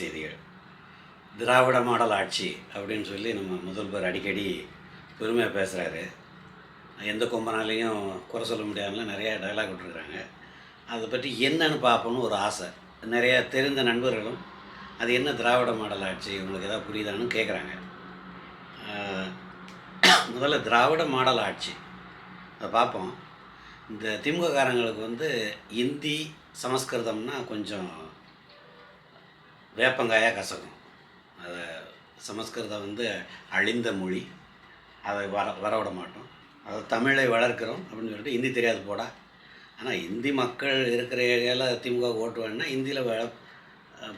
செய்திகள். திராவிட மாடல் ஆட்சி அப்படின்னு சொல்லி நம்ம முதல்வர் அடிக்கடி பெருமையாக பேசுகிறாரு எந்த கொம்பனாலையும் குறை சொல்ல முடியாமல் நிறையா டைலாக் விட்டுருக்குறாங்க அதை பற்றி என்னன்னு பார்ப்போம்னு ஒரு ஆசை. நிறையா தெரிந்த நண்பர்களும் அது என்ன திராவிட மாடல் ஆட்சி உங்களுக்கு எதாவது புரியுதான்னு கேட்குறாங்க முதல்ல திராவிட மாடல் ஆட்சி. அதை பார்ப்போம். இந்த திமுககாரங்களுக்கு வந்து இந்தி சமஸ்கிருதம்னா கொஞ்சம் வேப்பங்காயாக கசக்கும். அதை சமஸ்கிருதம் வந்து அழிந்த மொழி. அதை வர வர விட மாட்டோம். அதை தமிழை வளர்க்குறோம் அப்படின்னு சொல்லிட்டு ஹிந்தி தெரியாது போடா. ஆனால் இந்தி மக்கள் இருக்கிற ஏரியாவில் திமுக ஓட்டு வேணுன்னா ஹிந்தியில் வ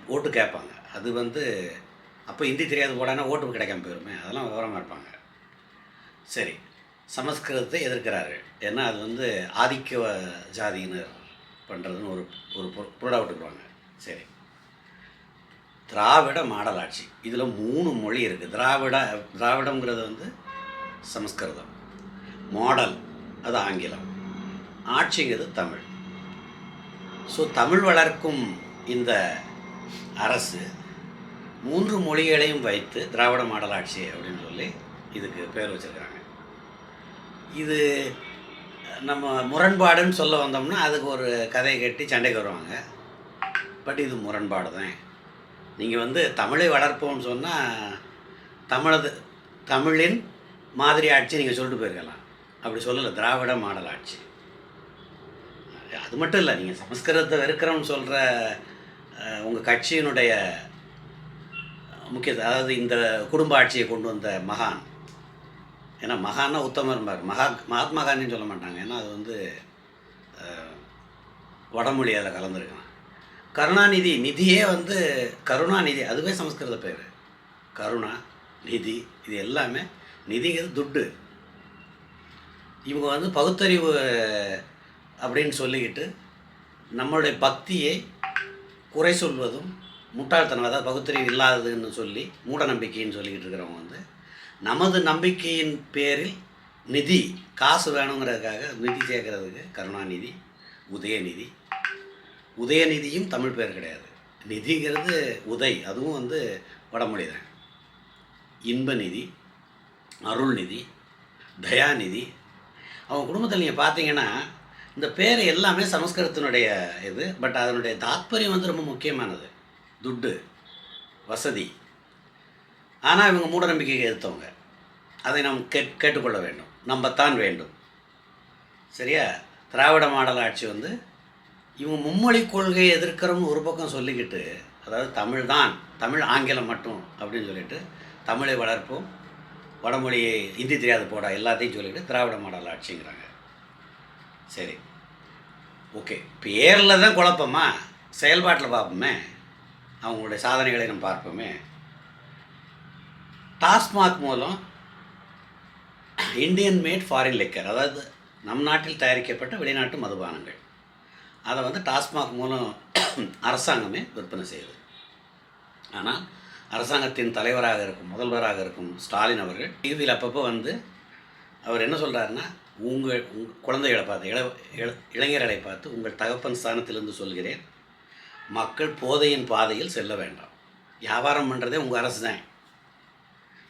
ஓட்டு கேட்பாங்க. அது வந்து அப்போ ஹிந்தி தெரியாது போடான்னா ஓட்டு கிடைக்காம போயிருமே. அதெல்லாம் விவரமாக இருப்பாங்க. சரி. சமஸ்கிருதத்தை எதிர்க்கிறாரு ஏன்னா அது வந்து ஆதிக்க ஜாதியினர் பண்ணுறதுன்னு ஒரு ஒரு பொருளாக விட்டுக்குவாங்க சரி. திராவிட மாடலாட்சி. இதில் மூணு மொழி இருக்குது திராவிட திராவிடங்கிறது வந்து சமஸ்கிருதம். மாடல் அது ஆங்கிலம். ஆட்சிங்கிறது தமிழ். ஸோ தமிழ் வளர்க்கும் இந்த அரசு மூன்று மொழிகளையும் வைத்து திராவிட மாடலாட்சி அப்படின்னு சொல்லி இதுக்கு பேர் வச்சுருக்காங்க இது நம்ம முரண்பாடுன்னு சொல்ல வந்தோம்னா அதுக்கு ஒரு கதையை கட்டி சண்டைக்கு வருவாங்க. பட் இது முரண்பாடு தான் நீங்கள் வந்து தமிழை வளர்ப்போம்னு சொன்னால் தமிழது தமிழின் மாதிரி ஆட்சி நீங்கள் சொல்லிட்டு போயிருக்கலாம். அப்படி சொல்லலை திராவிட மாடல் ஆட்சி. அது மட்டும் இல்லை நீங்கள் சமஸ்கிருதத்தை வெறுக்கிறோம்னு சொல்கிற உங்கள் கட்சியினுடைய முக்கிய அதாவது இந்த குடும்ப ஆட்சியை கொண்டு வந்த மகான். ஏன்னா மகான்னா உத்தமர்பார் மகா மகாத்மா காந்தின்னு சொல்ல மாட்டாங்க. ஏன்னா அது வந்து வடமொழி அதில் கலந்துருக்கலாம் கருணாநிதி நிதியே வந்து கருணாநிதி அதுவே சமஸ்கிருத பேர் கருணா நிதி இது எல்லாமே நிதிங்கிறது துட்டு. இவங்க வந்து பகுத்தறிவு அப்படின்னு சொல்லிக்கிட்டு நம்மளுடைய பக்தியை குறை சொல்வதும் முட்டாள்தனம் அதாவது பகுத்தறிவு இல்லாததுன்னு சொல்லி மூட நம்பிக்கைன்னு சொல்லிக்கிட்டு இருக்கிறவங்க வந்து நமது நம்பிக்கையின் பேரில் நிதி காசு வேணுங்கிறதுக்காக நிதி சேர்க்கறதுக்கு கருணாநிதி உதயநிதி உதயநிதியும் தமிழ் பேர் கிடையாது. நிதிங்கிறது உதய் அதுவும் வந்து வடமொழி தான் இன்பநிதி அருள்நிதி தயாநிதி. அவங்க குடும்பத்தில் நீங்கள் பார்த்தீங்கன்னா இந்த பேர் எல்லாமே சமஸ்கிருதத்தினுடைய இது பட் அதனுடைய தாத்பரியம் வந்து ரொம்ப முக்கியமானது. துட்டு வசதி. ஆனால் இவங்க மூட நம்பிக்கையை எதிர்த்தவங்க. அதை நாம் கேட் கேட்டுக்கொள்ள வேண்டும். நம்பத்தான் வேண்டும். சரியா? திராவிட மாடல் ஆட்சி வந்து இவங்க மும்மொழி கொள்கையை எதிர்க்கிறவங்க ஒரு பக்கம் சொல்லிக்கிட்டு அதாவது தமிழ் தான் தமிழ் ஆங்கிலம் மட்டும் அப்படின்னு சொல்லிட்டு தமிழை வளர்ப்போம். வடமொழியை ஹிந்தி தெரியாது போடா எல்லாத்தையும் சொல்லிட்டு திராவிட மாடல் ஆட்சிங்கிறாங்க. சரி. ஓகே. பேரில் தான் குழப்பமா? செயல்பாட்டில் பார்ப்போமே. அவங்களுடைய சாதனைகளை நம்ம பார்ப்போமே. டாஸ்மாக் மூலம் இந்தியன் மேட் ஃபாரின் லிக்கர் அதாவது நம் நாட்டில் தயாரிக்கப்பட்ட வெளிநாட்டு மதுபானங்கள். அதை வந்து டாஸ்மாக் மூலம் அரசாங்கமே விற்பனை செய்யுது. ஆனால் அரசாங்கத்தின் தலைவராக இருக்கும் முதல்வராக இருக்கும் ஸ்டாலின் அவர்கள் டிவியில் அப்பப்போ வந்து அவர் என்ன சொல்கிறாருன்னா உங்கள் உங்கள் குழந்தைகளை பார்த்து இள இள- இளைஞர்களை பார்த்து உங்கள் தகப்பன் ஸ்தானத்திலிருந்து சொல்கிறேன். மக்கள் போதையின் பாதையில் செல்ல வேண்டாம். வியாபாரம் பண்ணுறதே உங்கள் அரசு தான்.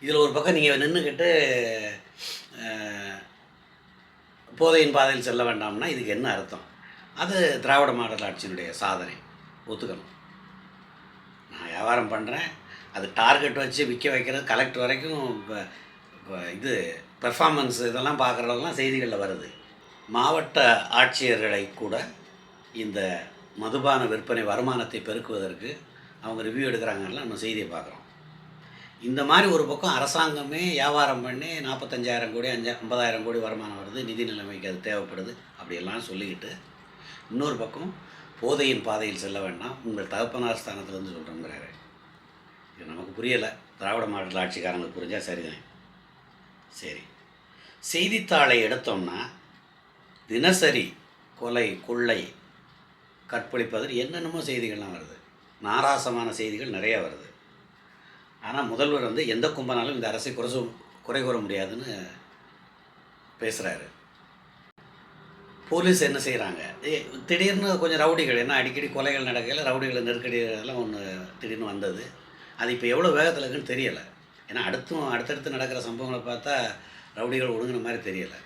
இதில் ஒரு பக்கம் நீங்கள் நின்றுக்கிட்டு போதையின் பாதையில் செல்ல வேண்டாம்னா இதுக்கு என்ன அர்த்தம்? அது திராவிட மாடல் ஆட்சியினுடைய சாதனை. ஒத்துக்கணும். நான் வியாபாரம் பண்ணுறேன் அது டார்கெட் வச்சு விற்க வைக்கிறது கலெக்டர் வரைக்கும் இப்போ இது பெர்ஃபார்மன்ஸ் இதெல்லாம் பார்க்குறதெல்லாம் செய்திகளில் வருது. மாவட்ட ஆட்சியர்களை கூட இந்த மதுபான விற்பனை வருமானத்தை பெருக்குவதற்கு அவங்க ரிவ்யூ எடுக்கிறாங்கலாம் நம்ம செய்தியை பார்க்குறோம். இந்த மாதிரி ஒரு பக்கம் அரசாங்கமே வியாபாரம் பண்ணி நாற்பத்தஞ்சாயிரம் கோடி அஞ்சா ஐம்பதாயிரம் கோடி வருமானம் வருது நிதி நிலைமைக்கு அது தேவைப்படுது அப்படியெல்லாம் சொல்லிக்கிட்டு இன்னொரு பக்கம் போதையின் பாதையில் செல்ல வேண்டாம் உங்கள் தகப்பனார் ஸ்தானத்திலேருந்து சொல்கிறோங்கிறாரு இது நமக்கு புரியலை. திராவிட மாடல் ஆட்சிக்காரங்களுக்கு புரிஞ்சால் சரிதான்? சரி. செய்தித்தாளை எடுத்தோம்னா தினசரி கொலை கொள்ளை கற்பழிப்பதில் என்னென்னமோ செய்திகள்லாம் வருது. நாராசமான செய்திகள் நிறையா வருது. ஆனால் முதல்வர் வந்து எந்த கும்பனாலும் இந்த அரசை குறை குறை கூற முடியாதுன்னு பேசுகிறாரு போலீஸ் என்ன செய்கிறாங்க திடீர்னு கொஞ்சம் ரவுடிகள் ஏன்னா அடிக்கடி கொலைகள் நடக்கையில் ரவுடிகள் நெருக்கடி எல்லாம் ஒன்று திடீர்னு வந்தது. அது இப்போ எவ்வளோ வேகத்தில் இருக்குன்னு தெரியலை. ஏன்னா அடுத்தும் அடுத்தடுத்து நடக்கிற சம்பவங்களை பார்த்தா ரவுடிகள் ஒழுங்குன மாதிரி தெரியலை.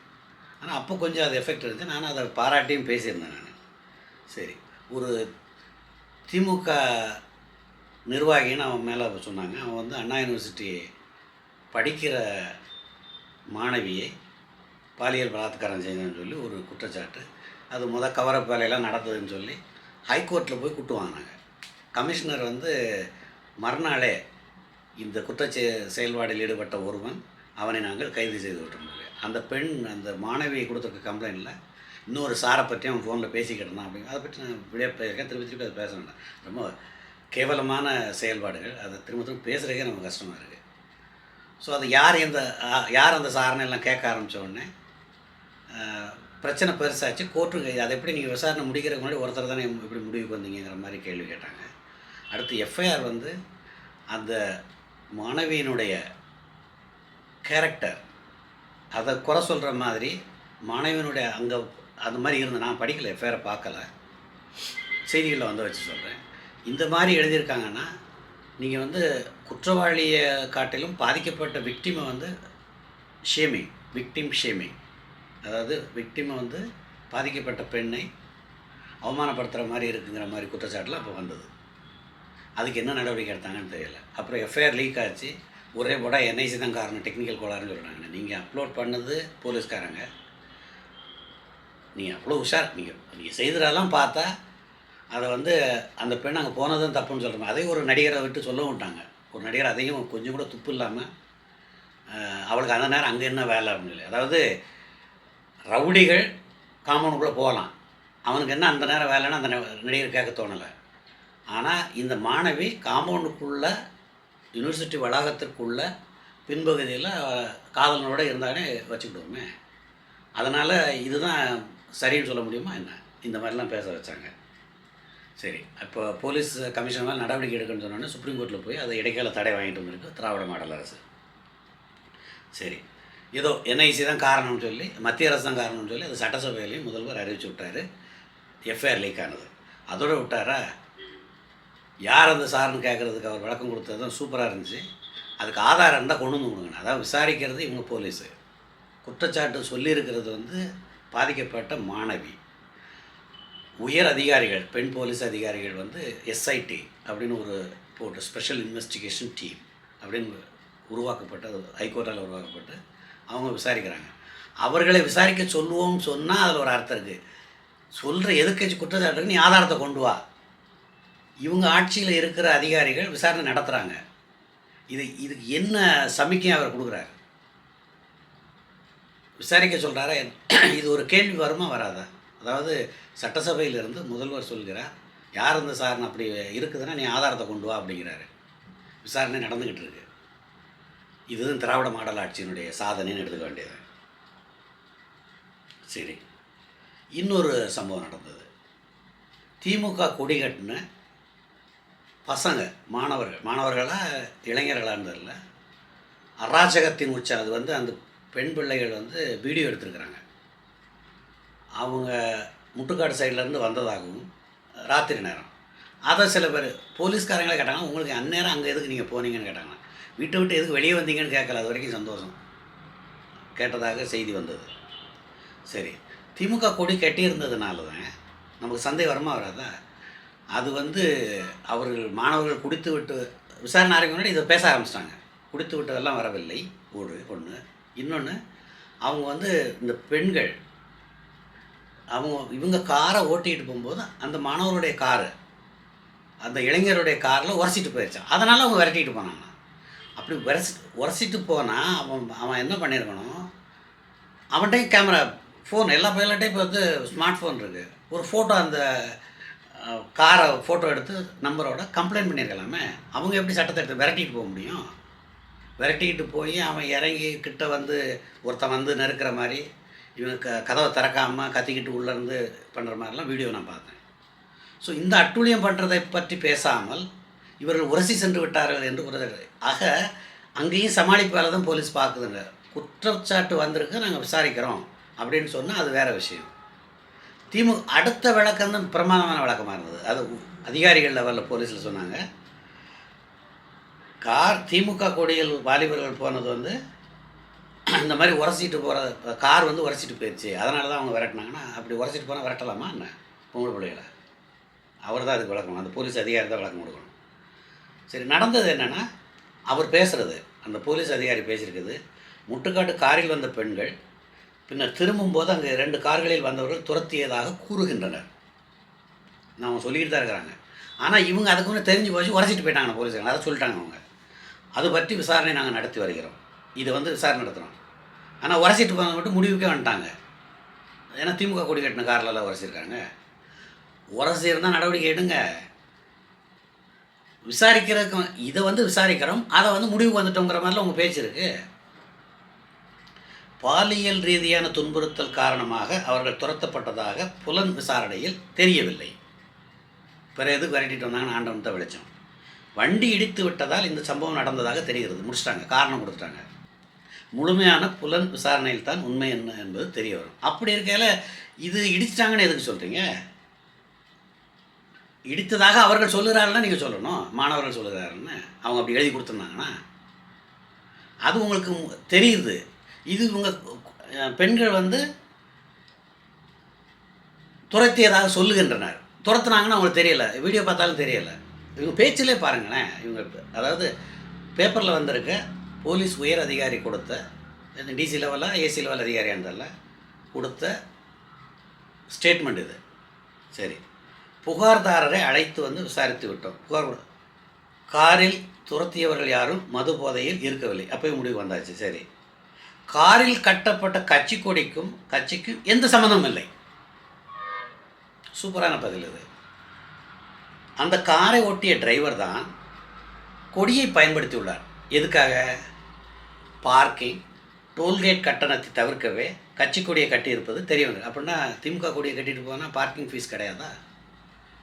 ஆனால் அப்போ கொஞ்சம் அது எஃபெக்ட் இருந்துச்சு. நானும் அதை பாராட்டியும் பேசியிருந்தேன் நான். சரி. ஒரு திமுக நிர்வாகின்னு அவன் மேலே சொன்னாங்க. அவன் வந்து அண்ணா யூனிவர்சிட்டி படிக்கிற மாணவியை பாலியல் பலாத்காரம் செய்ததுன்னு சொல்லி ஒரு குற்றச்சாட்டு. அது முத கவரப் வேலையெல்லாம் நடந்ததுன்னு சொல்லி ஹைகோர்ட்டில் போய் கூட்டு வாங்கினாங்க. கமிஷனர் வந்து மறுநாளே இந்த குற்றச்செ செயல்பாடில் ஈடுபட்ட ஒருவன் அவனை நாங்கள் கைது செய்து விட்டோம் அந்த பெண் அந்த மாணவியை கொடுத்துருக்க கம்ப்ளைண்ட்டில் இன்னொரு சாரை பற்றி அவன் ஃபோனில் பேசிக்கிட்டு இருந்தான் அப்படிங்க அதை பற்றி நான் விடிய பேசியிருக்கேன் திருப்பி திருப்பி அதை பேச வேண்டாம். ரொம்ப கேவலமான செயல்பாடுகள். அதை திரும்ப திரும்ப பேசுகிறதுக்கே நமக்கு கஷ்டமாக இருக்குது ஸோ அது யார் இந்த யார் அந்த சாரனை எல்லாம் கேட்க ஆரம்பிச்ச உடனே பிரச்சனை பெருசாச்சு கோர்ட்டு அதை எப்படி நீங்கள் விசாரணை முடிக்கிறதுக்கு முன்னாடி ஒருத்தர் தானே இப்படி முடிவுக்கு வந்தீங்கிற மாதிரி கேள்வி கேட்டாங்க. அடுத்து எஃப்ஐஆர் வந்து அந்த மாணவியினுடைய கேரக்டர் அதை குறை சொல்கிற மாதிரி மாணவியினுடைய அங்கே அந்த மாதிரி இருந்து நான் படிக்கல எஃப்ஐஆரை பார்க்கல. செய்திகளில் வந்து வச்சு சொல்கிறேன் இந்த மாதிரி எழுதியிருக்காங்கன்னா நீங்கள் வந்து குற்றவாளியை காட்டிலும் பாதிக்கப்பட்ட விக்டிமை வந்து ஷேமிங் விக்டிம் ஷேமிங் அதாவது விக்டிமை வந்து பாதிக்கப்பட்ட பெண்ணை அவமானப்படுத்துகிற மாதிரி இருக்குங்கிற மாதிரி குற்றச்சாட்டில் அப்போ வந்தது. அதுக்கு என்ன நடவடிக்கை எடுத்தாங்கன்னு தெரியல. அப்புறம் எஃப்ஐஆர் லீக் ஆச்சு. ஒரே போட என்ஐசி தான் காரணம். டெக்னிக்கல் கோளாறுன்னு சொல்கிறாங்க நீங்கள் அப்லோட் பண்ணது போலீஸ்காரங்க. நீங்கள் அவ்வளோ உஷார். நீங்கள் நீங்கள் செய்ததெல்லாம் பார்த்தா அதை வந்து அந்த பெண் அங்கே போனதும் தப்புன்னு சொல்கிறோம் அதையும் ஒரு நடிகரை விட்டு சொல்ல விட்டாங்க. ஒரு நடிகர் அதையும் கொஞ்சம் கூட துப்பு இல்லாமல் அவளுக்கு அந்த நேரம் அங்கே என்ன வேலை அப்படின்னு அதாவது ரவுடிகள் காம்பவுண்டுக்குள்ளே போகலாம். அவனுக்கு என்ன அந்த நேரம் வேலைன்னா அந்த ந- நடிகர் கேட்க தோணலை. ஆனால் இந்த மாணவி காம்பவுண்டுக்குள்ளே யூனிவர்சிட்டி வளாகத்திற்குள்ள பின்பகுதியில் காதலனோட இருந்தாலே வச்சுக்கிடுவோமே. அதனால் இதுதான் சரின்னு சொல்ல முடியுமா என்ன? இந்த மாதிரிலாம் பேச வச்சாங்க. சரி இப்போ போலீஸ் கமிஷன் மேலே நடவடிக்கை எடுக்கணும்னு சொன்னோன்னே சுப்ரீம் கோர்ட்டில் போய் அதை இடைக்கால தடை வாங்கிட்டு வந்திருக்கு திராவிட மாடல் அரசு. சரி ஏதோ என்ஐசி தான் காரணம்னு சொல்லி மத்திய அரசு தான் காரணம்னு சொல்லி அது சட்டசபையிலையும் முதல்வர் அறிவிச்சு விட்டார். எஃப்ஐஆர் லீக் ஆனது அதோட விட்டாரா? யார் அந்த சார்னு கேட்குறதுக்கு அவர் விளக்கம் கொடுத்தது தான் சூப்பராக இருந்துச்சு. அதுக்கு ஆதாரம் இருந்தால் கொண்டு வந்து கொடுங்க. அதான் விசாரிக்கிறது இவங்க போலீஸு. குற்றச்சாட்டு சொல்லியிருக்கிறது வந்து பாதிக்கப்பட்ட மாணவி. உயர் அதிகாரிகள் பெண் போலீஸ் அதிகாரிகள் வந்து எஸ்ஐடி அப்படின்னு ஒரு போட்டு ஸ்பெஷல் இன்வெஸ்டிகேஷன் டீம் அப்படின்னு உருவாக்கப்பட்டு அது ஹைகோர்ட்டால் உருவாக்கப்பட்டு அவங்க விசாரிக்கிறாங்க. அவர்களை விசாரிக்க சொல்லுவோம்னு சொன்னால் அதில் ஒரு அர்த்தம் இருக்குது சொல்கிற எதிர்கட்சி குற்றச்சாட்டுக்கு நீ ஆதாரத்தை கொண்டு வா. இவங்க ஆட்சியில் இருக்கிற அதிகாரிகள் விசாரணை நடத்துகிறாங்க இது இதுக்கு என்ன சமிக்கை அவர் கொடுக்குறாரு. விசாரிக்க சொல்கிறாரா இது ஒரு கேள்வி வருமா வராதா? அதாவது சட்டசபையிலிருந்து முதல்வர் சொல்கிறார் யார் இந்த சார்னு அப்படி இருக்குதுன்னா நீ ஆதாரத்தை கொண்டு வா அப்படிங்கிறாரு. விசாரணை நடந்துக்கிட்டு இருக்கு. இதுதான் திராவிட மாடல் ஆட்சியினுடைய சாதனைன்னு எடுத்துக்க வேண்டியது. சரி. இன்னொரு சம்பவம் நடந்தது. திமுக கொடி கட்டின பசங்க மாணவர்கள் மாணவர்களாக இளைஞர்களான்னு தெரியல அராஜகத்தின் உச்சம். அது வந்து அந்த பெண் பிள்ளைகள் வந்து வீடியோ எடுத்திருக்கிறாங்க. அவங்க முட்டுக்காடு சைட்லேருந்து வந்ததாகவும் ராத்திரி நேரம். அதை சில பேர் போலீஸ்காரங்களே கேட்டாங்க உங்களுக்கு அந்நேரம் அங்கே எதுக்கு நீங்கள் போனீங்கன்னு கேட்டாங்க. வீட்டை விட்டு எதுக்கு வெளியே வந்தீங்கன்னு கேட்கல. அது வரைக்கும் சந்தோஷம். கேட்டதாக செய்தி வந்தது. சரி. திமுக கொடி கட்டியிருந்ததுனால தான் நமக்கு சந்தேகம் வரமா வராதா? அது வந்து அவர்கள் மாணவர்கள் குடித்து விட்டு விசாரணை ஆரம்பிக்க முன்னாடி இதை பேச ஆரம்பிச்சிட்டாங்க. குடித்து விட்டதெல்லாம் வரவில்லை. ஒரு ஒன்று இன்னொன்று அவங்க வந்து இந்த பெண்கள் அவங்க இவங்க காரை ஓட்டிகிட்டு போகும்போது அந்த மாணவருடைய காரு அந்த இளைஞருடைய காரில் உரசிட்டு போயிடுச்சான் அதனால் அவங்க விரட்டிட்டு போனாங்க. அப்படி உரசி உரசிட்டு போனால் அவன் அவன் என்ன பண்ணியிருக்கணும்? அவன்கிட்டயும் கேமரா ஃபோன் எல்லா பைலட்டையும் இப்போ வந்து ஸ்மார்ட் ஃபோன் இருக்குது ஒரு ஃபோட்டோ அந்த காரை ஃபோட்டோ எடுத்து நம்பரோட கம்ப்ளைண்ட் பண்ணியிருக்கலாமே. அவங்க எப்படி சட்டத்தை எடுத்து விரட்டிட்டு போக முடியும்? விரட்டிக்கிட்டு போய் அவன் இறங்கி கிட்ட வந்து ஒருத்தன் வந்து நெருக்கிற மாதிரி இவன் க கதவை திறக்காமல் கத்திக்கிட்டு உள்ளேருந்து பண்ணுற மாதிரிலாம் வீடியோ நான் பார்த்தேன். ஸோ இந்த அட்டூழியம் பண்ணுறதை பற்றி பேசாமல் இவர்கள் உரசி சென்று விட்டார்கள் என்று குற்றச்சாட்டு ஆக அங்கேயும் சமாளிப்பு வேலை தான் போலீஸ் பார்க்குதுங்க. குற்றச்சாட்டு வந்திருக்கு நாங்கள் விசாரிக்கிறோம். அப்படின்னு சொன்னால் அது வேறு விஷயம். திமுக அடுத்த விளக்கம் தான் பிரமாதமான விளக்கமாக இருந்தது. அது அதிகாரிகள் லெவலில் போலீஸில் சொன்னாங்க. கார் திமுக கொடியில் வாலிபர்கள் போனது வந்து இந்த மாதிரி உரசிட்டு போகிற கார் வந்து உரசிட்டு போயிடுச்சு. அதனால தான் அவங்க விரட்டினாங்கன்னா அப்படி உரசிட்டு போனால் விரட்டலாமா என்ன? பொங்கல் பிள்ளைகளை. அவர் தான் அதுக்கு விளக்கணும். அந்த போலீஸ் அதிகாரி தான் விளக்கம் கொடுக்கணும். சரி நடந்தது என்னென்னா அவர் பேசுகிறது அந்த போலீஸ் அதிகாரி பேசியிருக்குது. முட்டுக்காட்டு காரில் வந்த பெண்கள் பின்னர் திரும்பும்போது அங்கே ரெண்டு கார்களில் வந்தவர்கள் துரத்தியதாக கூறுகின்றனர். நான் சொல்லிக்கிட்டு தான் இருக்கிறாங்க. ஆனால் இவங்க அதுக்கு முன்னே தெரிஞ்சு போச்சு உரைச்சிட்டு போயிட்டாங்க போலீஸ் அதை சொல்லிட்டாங்க அவங்க. அது பற்றி விசாரணை நாங்கள் நடத்தி வருகிறோம். இதை வந்து விசாரணை நடத்துகிறோம் ஆனால் உரைச்சிட்டு போனவங்க மட்டும் முடிவுக்கே வந்துட்டாங்க. ஏன்னா திமுக கொடி கட்டின கார்லலாம் உரைச்சிருக்காங்க உரசி இருந்தால் நடவடிக்கை எடுங்க. விசாரிக்கிறதுக்கு இதை வந்து விசாரிக்கிறோம் அதை வந்து முடிவுக்கு வந்துட்டோங்கிற மாதிரிலாம் உங்கள் பேச்சு இருக்கு. பாலியல் ரீதியான துன்புறுத்தல் காரணமாக அவர்கள் துரத்தப்பட்டதாக புலன் விசாரணையில் தெரியவில்லை. பிற எதுக்கு விரட்டிட்டு வந்தாங்கன்னு ஆண்டவன் தான் வெளிச்சம். வண்டி இடித்து விட்டதால் இந்த சம்பவம் நடந்ததாக தெரிகிறது. முடிச்சிட்டாங்க காரணம் கொடுத்துட்டாங்க. முழுமையான புலன் விசாரணையில் தான் உண்மை என்ன என்பது தெரிய வரும். அப்படி இருக்கையில் இது இடிச்சிட்டாங்கன்னு எதுக்கு சொல்கிறீங்க இடித்ததாக அவர்கள் சொல்லுகிறாருன்னா நீங்கள் சொல்லணும். மாணவர்கள் சொல்லுகிறாருன்னு அவங்க அப்படி எழுதி கொடுத்துருந்தாங்கன்னா அது உங்களுக்கு தெரியுது. இது உங்கள் பெண்கள் வந்து துரத்தியதாக சொல்லுகின்றனர். துரத்துனாங்கன்னா அவங்களுக்கு தெரியல. வீடியோ பார்த்தாலும் தெரியல. இவங்க பேச்சிலே பாருங்களேன். இவங்க அதாவது பேப்பரில் வந்திருக்க போலீஸ் உயர் அதிகாரி கொடுத்த டிசி லெவலாக ஏசி லெவல் அதிகாரியாக இருந்தால கொடுத்த ஸ்டேட்மெண்ட் இது. சரி. புகார்தாரரை அழைத்து வந்து விசாரித்து விட்டோம். புகார் காரில் துரத்தியவர்கள் யாரும் மது போதையில் இருக்கவில்லை. அப்போயும் முடிவு வந்தாச்சு. சரி. காரில் கட்டப்பட்ட கட்சி கொடிக்கும் கட்சிக்கும் எந்த சம்மந்தமும் இல்லை. சூப்பரான பதில் இது. அந்த காரை ஒட்டிய டிரைவர் தான் கொடியை பயன்படுத்தியுள்ளார் எதுக்காக? பார்க்கிங் டோல்கேட் கட்டணத்தை தவிர்க்கவே கட்சி கொடியை கட்டியிருப்பது தெரிய அப்படின்னா திமுக கொடியை கட்டிட்டு போனால் பார்க்கிங் ஃபீஸ் கிடையாதா?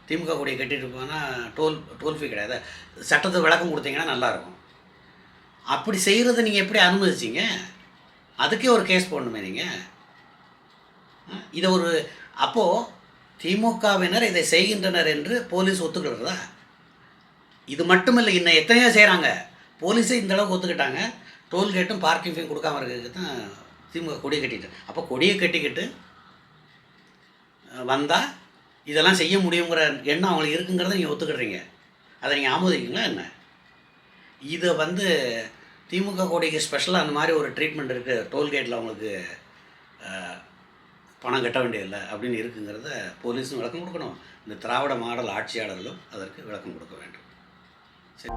திமுக கொடியை கட்டிட்டு போனால் டோல் டோல் ஃபீ கிடையாது. சட்டத்தை விளக்கம் கொடுத்தீங்கன்னா நல்லாயிருக்கும். அப்படி செய்கிறத நீங்கள் எப்படி அனுமதிச்சீங்க? அதுக்கே ஒரு கேஸ் போடணுமே நீங்கள் இதை ஒரு அப்போது திமுகவினர் இதை செய்கின்றனர் என்று போலீஸ் ஒத்துக்கிறதா இது மட்டும் இல்லை இன்னும் எத்தனையோ செய்கிறாங்க போலீஸே இந்த அளவுக்கு ஒத்துக்கிட்டாங்க. டோல்கேட்டும் பார்க்கிங் ஃபீ கொடுக்காம இருக்கிறதுக்கு தான் திமுக கொடியை கட்டிட்டு அப்போ கொடியை கட்டிக்கிட்டு வந்தால் இதெல்லாம் செய்ய முடியுங்கிற எண்ணம் அவங்களுக்கு இருக்குங்கிறத நீங்கள் ஒத்துக்கிடுறீங்க அதை நீங்கள் ஆமோதிக்கீங்களா என்ன? இதை வந்து திமுக கோடிக்கு ஸ்பெஷலாக அந்த மாதிரி ஒரு ட்ரீட்மெண்ட் இருக்குது டோல்கேட்டில் அவங்களுக்கு பணம் கட்ட வேண்டியதில்லை அப்படின்னு இருக்குங்கிறத போலீஸும் விளக்கம் கொடுக்கணும். இந்த திராவிட மாடல் ஆட்சியாளர்களும் அதற்கு விளக்கம் கொடுக்க வேண்டும். சரி.